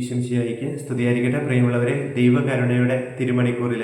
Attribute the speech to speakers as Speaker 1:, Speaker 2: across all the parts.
Speaker 1: ഈശംശിയായിക്ക് സ്തുതിയായിരിക്കട്ടെ. പ്രിയമുള്ളവരെ ദൈവകരുണയുടെ തിരുമണിക്കൂറിൽ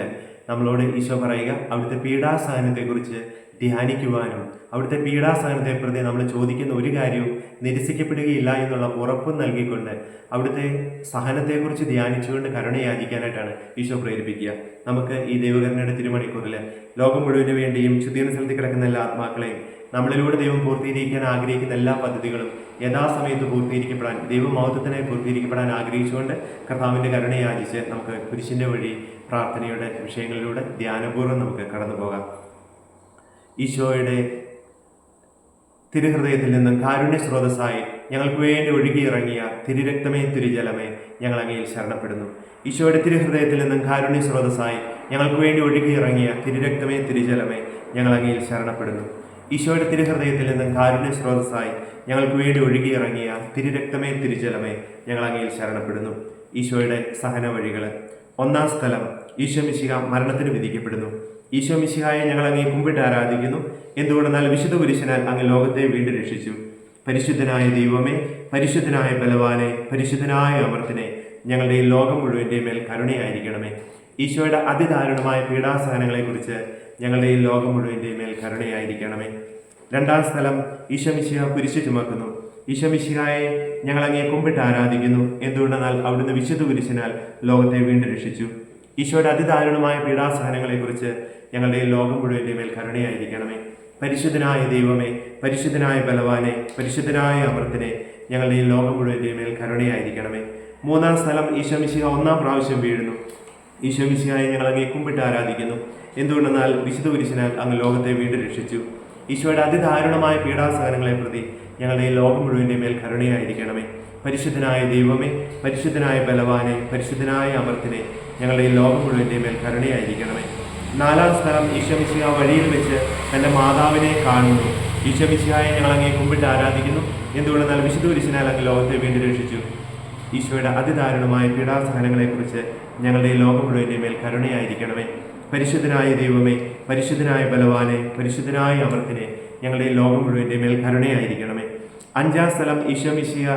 Speaker 1: നമ്മളോട് ഈശോ പറയുക അവിടുത്തെ പീഡാസഹനത്തെക്കുറിച്ച് ധ്യാനിക്കുവാനും അവിടുത്തെ പീഡാസഹനത്തെ പ്രതി നമ്മൾ ചോദിക്കുന്ന ഒരു കാര്യവും നിരസിക്കപ്പെടുകയില്ല എന്നുള്ള ഉറപ്പ് നൽകിക്കൊണ്ട് അവിടുത്തെ സഹനത്തെക്കുറിച്ച് ധ്യാനിച്ചുകൊണ്ട് കരുണയാചിക്കാനായിട്ടാണ് ഈശോ പ്രേരിപ്പിക്കുക. നമുക്ക് ഈ ദൈവകരുണയുടെ തിരുമണിക്കൂറിൽ ലോകം മുഴുവൻ വേണ്ടിയും ശുദ്ധീകരണ സ്ഥലത്ത് കിടക്കുന്ന എല്ലാ ആത്മാക്കളെയും നമ്മളിലൂടെ ദൈവം പൂർത്തീകരിക്കാൻ ആഗ്രഹിക്കുന്ന എല്ലാ പദ്ധതികളും യഥാസമയത്ത് പൂർത്തീകരിക്കപ്പെടാൻ ദൈവമൗത്വത്തിനായി പൂർത്തീകരിക്കപ്പെടാൻ ആഗ്രഹിച്ചുകൊണ്ട് കർത്താവിന്റെ കരുണയാചിച്ച് നമുക്ക് കുരിശിന്റെ വഴി പ്രാർത്ഥനയുടെ വിഷയങ്ങളിലൂടെ ധ്യാനപൂർവം നമുക്ക് കടന്നു പോകാം. ഈശോയുടെ തിരുഹൃദയത്തിൽ നിന്നും കാരുണ്യ സ്രോതസ്സായി ഞങ്ങൾക്ക് വേണ്ടി ഒഴുകിയിറങ്ങിയ തിരുരക്തമേ തിരുജലമേ ഞങ്ങൾ അങ്ങയിൽ ശരണപ്പെടുന്നു. ഈശോയുടെ തിരുഹൃദയത്തിൽ നിന്നും കാരുണ്യ സ്രോതസ്സായി ഞങ്ങൾക്ക് വേണ്ടി ഒഴുകിയിറങ്ങിയ തിരുരക്തമേ തിരുജലമേ ഞങ്ങൾ അങ്ങയിൽ ശരണപ്പെടുന്നു. ഈശോയുടെ തിരുഹൃദയത്തിൽ നിന്നും കാരുണ്യ സ്രോതസ്സായി ഞങ്ങൾക്ക് വേണ്ടി ഒഴുകിയിറങ്ങിയ തിരുരക്തമേ തിരുജലമേ ഞങ്ങൾ അങ്ങയിൽ ശരണപ്പെടുന്നു. ഈശോയുടെ സഹന വഴികൾ. ഒന്നാം സ്ഥലം ഈശോ മിശിഹ മരണത്തിന് വിധിക്കപ്പെടുന്നു. ഈശോ മിശിഹായെ ഞങ്ങൾ അങ്ങേ കുമ്പിട്ട് ആരാധിക്കുന്നു. എന്തുകൊണ്ടെന്നാൽ വിശുദ്ധ പുരുഷനാൽ അങ്ങ് ലോകത്തെ വീണ്ടും രക്ഷിച്ചു. പരിശുദ്ധനായ ദൈവമേ പരിശുദ്ധനായ ബലവാനെ പരിശുദ്ധനായ അമർത്തിനെ ഞങ്ങളുടെ ഈ ലോകം മുഴുവന്റെ മേൽ കരുണയായിരിക്കണമേ. ഈശോയുടെ അതിദാരുണമായ പീഡാസഹനങ്ങളെക്കുറിച്ച് ഞങ്ങളുടെ ഈ ലോകം മുഴുവന്റെ മേൽ കരുണയായിരിക്കണമേ. രണ്ടാം സ്ഥലം ഈശമിശിഹ കുരിശു ചുമക്കുന്നു. ഈശമിശിഹായെ ഞങ്ങൾ അങ്ങേ കുമ്പിട്ട് ആരാധിക്കുന്നു. എന്തുകൊണ്ടെന്നാൽ അവിടുന്ന് വിശുദ്ധ കുരിശിനാൽ ലോകത്തെ വീണ്ടും രക്ഷിച്ചു. ഈശോയുടെ അതിദാരുണമായ പീഡാസഹനങ്ങളെക്കുറിച്ച് ഞങ്ങളുടെ ഈ ലോകം മുഴുവന്റെ മേൽ കരുണയായിരിക്കണമേ. പരിശുദ്ധനായ ദൈവമേ പരിശുദ്ധനായ ബലവാനെ പരിശുദ്ധനായ അമൃത്തിനെ ഞങ്ങളുടെ ഈ ലോകം മുഴുവന്റെ മേൽ കരുണയായിരിക്കണമേ. മൂന്നാം സ്ഥലം ഈശമിശിഹ ഒന്നാം പ്രാവശ്യം വീഴുന്നു. ഈശോമിശിഹായെ ഞങ്ങൾ അങ്ങേ കുമ്പിട്ട് ആരാധിക്കുന്നു. എന്തുകൊണ്ടെന്നാൽ വിശുദ്ധ കുരിശിനാൽ അങ്ങ് ലോകത്തെ വീണ്ടും രക്ഷിച്ചു. ഈശോയുടെ അതിദാരുണമായ പീഡാസഹനങ്ങളെ പ്രതി ഞങ്ങളുടെ ഈ ലോകം മുഴുവന്റെ മേൽ കരുണയായിരിക്കണമേ. പരിശുദ്ധനായ ദൈവമേ പരിശുദ്ധനായ ബലവാനെ പരിശുദ്ധനായ അമർത്തിനെ ഞങ്ങളുടെ ഈ ലോകം മുഴുവന്റെ മേൽ കരുണയായിരിക്കണമേ. നാലാം സ്ഥലം ഈശോമിശിഹ വഴിയിൽ വെച്ച് തന്റെ മാതാവിനെ കാണുന്നു. ഈശോമിശിഹായെ ഞങ്ങൾ അങ്ങേ കുമ്പിട്ട് ആരാധിക്കുന്നു. എന്തുകൊണ്ടെന്നാൽ വിശുദ്ധ കുരിശിനാൽ അങ്ങ് ലോകത്തെ വീണ്ടും രക്ഷിച്ചു. ഈശോയുടെ അതിദാരുണമായ പീഡാസഹനങ്ങളെക്കുറിച്ച് ഞങ്ങളുടെ ഈ ലോകം മുഴുവന്റെ മേൽ കരുണയായിരിക്കണമേ. പരിശുദ്ധനായ ദൈവമേ പരിശുദ്ധനായ ബലവാനെ പരിശുദ്ധനായ അമർത്തിനെ ഞങ്ങളുടെ ഈ ലോകം മുഴുവന്റെ മേൽ കരുണയായിരിക്കണമേ. അഞ്ചാം സ്ഥലം ഈശോമിശിയ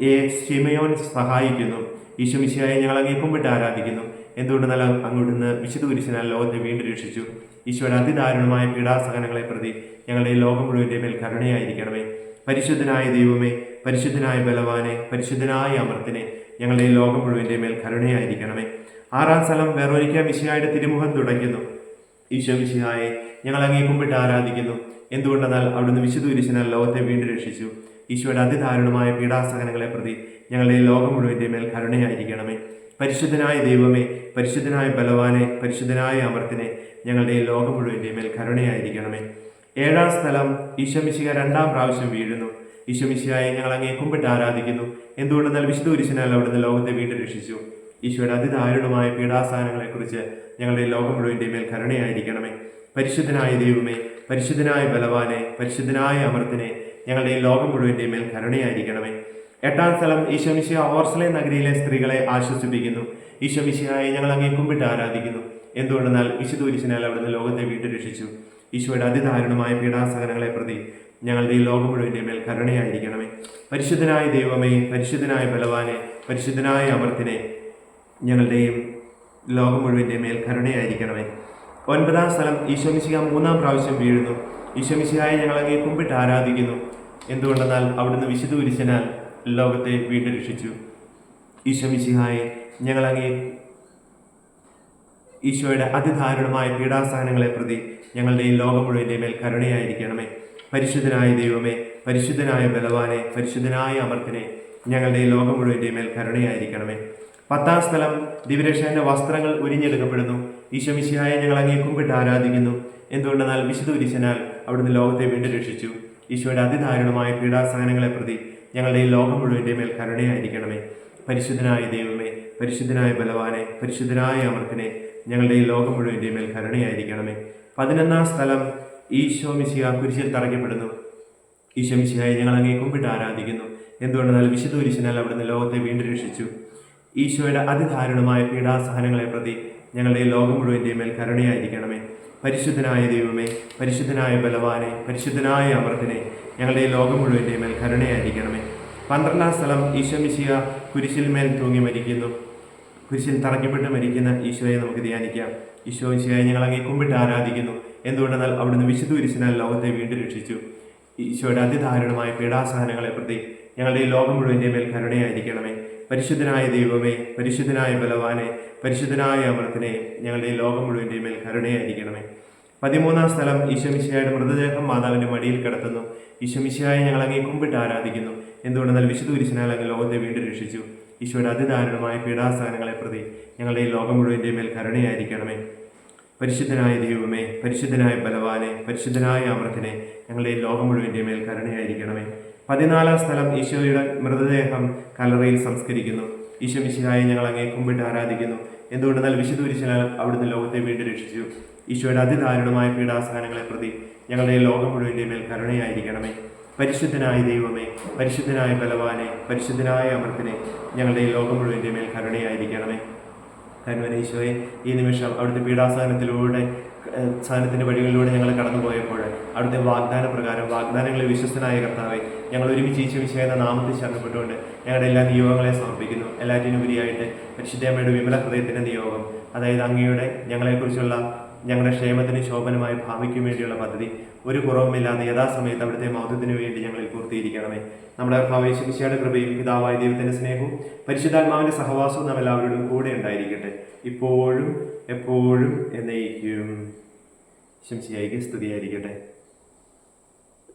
Speaker 1: എ ഷിമയോൻ സഹായിക്കുന്നു. ഈശോമിശിയായെ ഞങ്ങൾ അങ്ങേ കുമ്പിട്ട് ആരാധിക്കുന്നു. എന്തുകൊണ്ടെന്നാൽ അങ്ങോട്ടുനിന്ന് വിശുദ്ധ കുരിശിനാൽ ലോകത്തെ വീണ്ടും രക്ഷിച്ചു. ഈശോയുടെ അതിദാരുണമായ പീഡാസഹനങ്ങളെ പ്രതി ഞങ്ങളുടെ ഈ ലോകം മുഴുവന്റെ മേൽ കരുണയായിരിക്കണമേ. പരിശുദ്ധനായ ദൈവമേ പരിശുദ്ധനായ ബലവാനെ പരിശുദ്ധനായ അമർത്തിനെ ഞങ്ങളുടെ ഈ ലോകം മുഴുവന്റെ മേൽ കരുണയായിരിക്കണമേ. ആറാം സ്ഥലം വെറോനിക്ക മിശിഹായുടെ തിരുമുഖം തുടയ്ക്കുന്നു. ഈശോ ഞങ്ങൾ അങ്ങേ കുമ്പിട്ട് ആരാധിക്കുന്നു. എന്തുകൊണ്ടെന്നാൽ അവിടുന്ന് വിശുദ്ധ കുരിശിനാൽ ലോകത്തെ വീണ്ടും രക്ഷിച്ചു. ഈശോയുടെ അതിദാരുണമായ പീഡാസഹനങ്ങളെ പ്രതി ഞങ്ങളുടെ ഈ ലോകം മുഴുവന്റെ മേൽ കരുണയായിരിക്കണമേ. പരിശുദ്ധനായ ദൈവമേ പരിശുദ്ധനായ ബലവാനെ പരിശുദ്ധനായ അമർത്തിനെ ഞങ്ങളുടെ ഈ ലോകം മുഴുവന്റെ മേൽ കരുണയായിരിക്കണമേ. ഏഴാം സ്ഥലം ഈശമിശിക രണ്ടാം പ്രാവശ്യം വീഴുന്നു. ഈശമിശിയായി ഞങ്ങൾ അങ്ങേ കുമ്പിട്ട് ആരാധിക്കുന്നു. എന്തുകൊണ്ടെന്നാൽ വിശുദ്ധ കുരിശിനാൽ അവിടുന്ന് ലോകത്തെ വീണ്ടും രക്ഷിച്ചു. ഈശോയുടെ അതിദാരുണമായ പീഡാസഹനങ്ങളെക്കുറിച്ച് ഞങ്ങളുടെ ലോകം മുഴുവന്റെ മേൽ കരുണയായിരിക്കണമേ. പരിശുദ്ധനായ ദൈവമേ പരിശുദ്ധനായ ബലവാനെ പരിശുദ്ധനായ അമൃത്തിനെ ഞങ്ങളുടെ ലോകം മുഴുവന്റെ മേൽ കരുണയായിരിക്കണമേ. എട്ടാം സ്ഥലം ഈശമിശ ഓർസലെ നഗരിയിലെ സ്ത്രീകളെ ആശ്വസിപ്പിക്കുന്നു. ഈശമിശയായി ഞങ്ങൾ അങ്ങേ കുമ്പിട്ട് ആരാധിക്കുന്നു. എന്തുകൊണ്ടെന്നാൽ വിശുദ്ധ കുരിശിനാൽ അവിടുന്ന് ലോകത്തെ വീണ്ടും രക്ഷിച്ചു. ഈശോയുടെ അതിദാരുണമായ പീഡാസഹനങ്ങളെ പ്രതി ഞങ്ങളുടെ ഈ ലോകം മുഴുവന്റെ മേൽ കരുണയായിരിക്കണമേ. പരിശുദ്ധനായ ദൈവമേ പരിശുദ്ധനായ ബലവാനെ പരിശുദ്ധനായ അമർത്തിനെ ഞങ്ങളുടെയും ലോകം മുഴുവന്റെ മേൽ കരുണയായിരിക്കണമേ. ഒൻപതാം സ്ഥലം ഈശോമിശിക മൂന്നാം പ്രാവശ്യം വീഴുന്നു. ഈശോമിശിഹായെ ഞങ്ങൾ കുമ്പിട്ട് ആരാധിക്കുന്നു. എന്തുകൊണ്ടെന്നാൽ അവിടുന്ന് വിശുദ്ധ കുരിശനാൽ ലോകത്തെ വീണ്ടും രക്ഷിച്ചു. ഈശോമിശിഹായെ ഞങ്ങൾ ഈശോയുടെ അതിദാരുണമായ പീഡാസഹനങ്ങളെ പ്രതി ഞങ്ങളുടെ ഈ ലോകം മുഴുവന്റെ മേൽ കരുണയായിരിക്കണമേ. പരിശുദ്ധനായ ദൈവമേ പരിശുദ്ധനായ ബലവാനെ പരിശുദ്ധനായ അമർത്തിനെ ഞങ്ങളുടെ ഈ ലോകം മുഴുവന്റെ മേൽ കരുണയായിരിക്കണമേ. പത്താം സ്ഥലം ദിവരക്ഷന്റെ വസ്ത്രങ്ങൾ ഉരിഞ്ഞെടുക്കപ്പെടുന്നു. ഈശോമിശിഹായെ ഞങ്ങൾ അങ്ങേ കുമ്പിട്ട് ആരാധിക്കുന്നു. എന്തുകൊണ്ടെന്നാൽ വിശുദ്ധ ഉരിശനാൽ അവിടുന്ന് ലോകത്തെ വീണ്ടും രക്ഷിച്ചു. ഈശോയുടെ അതിദാരുണമായ പീഡാസഹനങ്ങളെ പ്രതി ഞങ്ങളുടെ ഈ ലോകം മുഴുവന്റെ മേൽ കരുണയായിരിക്കണമേ. പരിശുദ്ധനായ ദൈവമേ പരിശുദ്ധനായ ബലവാനെ പരിശുദ്ധനായ അമർത്തിനെ ഞങ്ങളുടെ ഈ ലോകം മുഴുവന്റെ മേൽ കരുണയായിരിക്കണമേ. പതിനൊന്നാം സ്ഥലം ഈശോ മിശിഹ കുരിശിൽ തറയ്ക്കപ്പെടുന്നു. ഈശോ മിശിഹായി ഞങ്ങൾ അങ്ങേ കുമ്പിട്ട് ആരാധിക്കുന്നു. എന്തുകൊണ്ടെന്നാൽ വിശുദ്ധ കുരിശിനാൽ അവിടുന്ന് ലോകത്തെ വീണ്ടും രക്ഷിച്ചു. ഈശോയുടെ അതിദാരുണമായ പീഡാസഹനങ്ങളെ പ്രതി ഞങ്ങളുടെ ഈ ലോകം മുഴുവന്റെ മേൽ കരുണയായിരിക്കണമേ. പരിശുദ്ധനായ ദൈവമേ പരിശുദ്ധനായ ബലവാനെ പരിശുദ്ധനായ അമൃതനെ ഞങ്ങളുടെ ഈ ലോകം മുഴുവന്റെ മേൽ കരുണയായിരിക്കണമേ. പന്ത്രണ്ടാം സ്ഥലം ഈശോ മിശിഹ കുരിശിൽ മേൽ തൂങ്ങി മരിക്കുന്നു. കുരിശിൽ തറയ്ക്കപ്പെട്ട് മരിക്കുന്ന ഈശോയെ നമുക്ക് ധ്യാനിക്കാം. ഈശോ ഈശോയെ ഞങ്ങൾ അങ്ങേ കുമ്പിട്ട് ആരാധിക്കുന്നു. എന്തുകൊണ്ടെന്നാൽ അവിടുന്ന് വിശുദ്ധ കുരിശിനാൽ ലോകത്തെ വീണ്ടും രക്ഷിച്ചു. ഈശോയുടെ അതിദാരുണമായ പീഡാസഹനങ്ങളെ പ്രതി ഞങ്ങളുടെ ഈ ലോകം മുഴുവന്റെ മേൽ കരുണയായിരിക്കണമേ. പരിശുദ്ധനായ ദൈവമേ പരിശുദ്ധനായ ബലവാനെ പരിശുദ്ധനായ അമൃത്തിനെ ഞങ്ങളുടെ ഈ ലോകം മുഴുവന്റെ മേൽ കരുണയായിരിക്കണമേ. പതിമൂന്നാം സ്ഥലം ഈശോമിശിയായുടെ മൃതദേഹം മാതാവിന്റെ മടിയിൽ കിടത്തുന്നു. ഈശോമിശിയായി ഞങ്ങൾ കുമ്പിട്ട് ആരാധിക്കുന്നു. എന്തുകൊണ്ടെന്നാൽ വിശുദ്ധ കുരിശിനാൽ അങ്ങ് ലോകത്തെ വീണ്ടും രക്ഷിച്ചു. ഈശോയുടെ അതിദാരുണമായ പീഡാസഹനങ്ങളെ പ്രതി ഞങ്ങളുടെ ഈ ലോകം മുഴുവന്റെ മേൽ കരുണയായിരിക്കണമേ. പരിശുദ്ധനായ ദൈവമേ പരിശുദ്ധനായ ബലവാനെ പരിശുദ്ധനായ അമൃതനെ ഞങ്ങളുടെ ഈ ലോകം മുഴുവന്റെ മേൽ കരുണയായിരിക്കണമേ. പതിനാലാം സ്ഥലം ഈശോയുടെ മൃതദേഹം കല്ലറയിൽ സംസ്കരിക്കുന്നു. ഈശോ മിശിഹായെ ഞങ്ങൾ അങ്ങേ കുമ്പിട്ട് ആരാധിക്കുന്നു. എന്തുകൊണ്ടെന്നാൽ വിശുദ്ധ കുരിശനാൽ അവിടുന്ന് ലോകത്തെ വീണ്ടും രക്ഷിച്ചു. ഈശോയുടെ അതിദാരുണമായ പീഡാസഹനങ്ങളെ പ്രതി ഞങ്ങളുടെ ലോകം മുഴുവന്റെ മേൽ കരുണയായിരിക്കണമേ. പരിശുദ്ധനായ ദൈവമേ പരിശുദ്ധനായ ബലവാനെ പരിശുദ്ധനായ അമൃത്തിനെ ഞങ്ങളുടെ ഈ ലോകം മുഴുവന്റെ മേൽ കരുണയായിരിക്കണമേ. കരുവനീശോയെ ഈ നിമിഷം അവിടുത്തെ പീഡാസഹനത്തിലൂടെ സാധനത്തിന്റെ വഴികളിലൂടെ ഞങ്ങൾ കടന്നുപോയപ്പോൾ അവിടുത്തെ വാഗ്ദാന പ്രകാരം വാഗ്ദാനങ്ങളിൽ വിശ്വസ്തനായ കർത്താവെ ഞങ്ങൾ ഒരുമിച്ച് ഈശോ വിശേഷ നാമത്തിൽ ശരണപ്പെട്ടുകൊണ്ട് ഞങ്ങളുടെ എല്ലാ നിയോഗങ്ങളെ സമർപ്പിക്കുന്നു. എല്ലാറ്റിനുപരിയായിട്ട് പരിശുദ്ധയമ്മയുടെ വിമല ഹൃദയത്തിന്റെ നിയോഗം അതായത് അങ്ങയുടെ ഞങ്ങളെക്കുറിച്ചുള്ള ഞങ്ങളുടെ ക്ഷേമത്തിന് ശോഭനമായി ഭാവിക്കും വേണ്ടിയുള്ള പദ്ധതി. ഒരു കുറവുമില്ലാതെ യഥാസമയത്ത് അവിടുത്തെ മൗദ്യത്തിന് വേണ്ടി ഞങ്ങളിൽ പൂർത്തീകരിക്കണമേ. നമ്മുടെ ഭാവേശിയുടെ കൃപയും പിതാവായ ദൈവത്തിന്റെ സ്നേഹവും പരിശുദ്ധാത്മാവിന്റെ സഹവാസവും നാം എല്ലാവരോടും കൂടെ ഉണ്ടായിരിക്കട്ടെ. ഇപ്പോഴും എപ്പോഴും എന്നയിക്കും ശംസിയായിക്ക് സ്തുതിയായിരിക്കട്ടെ.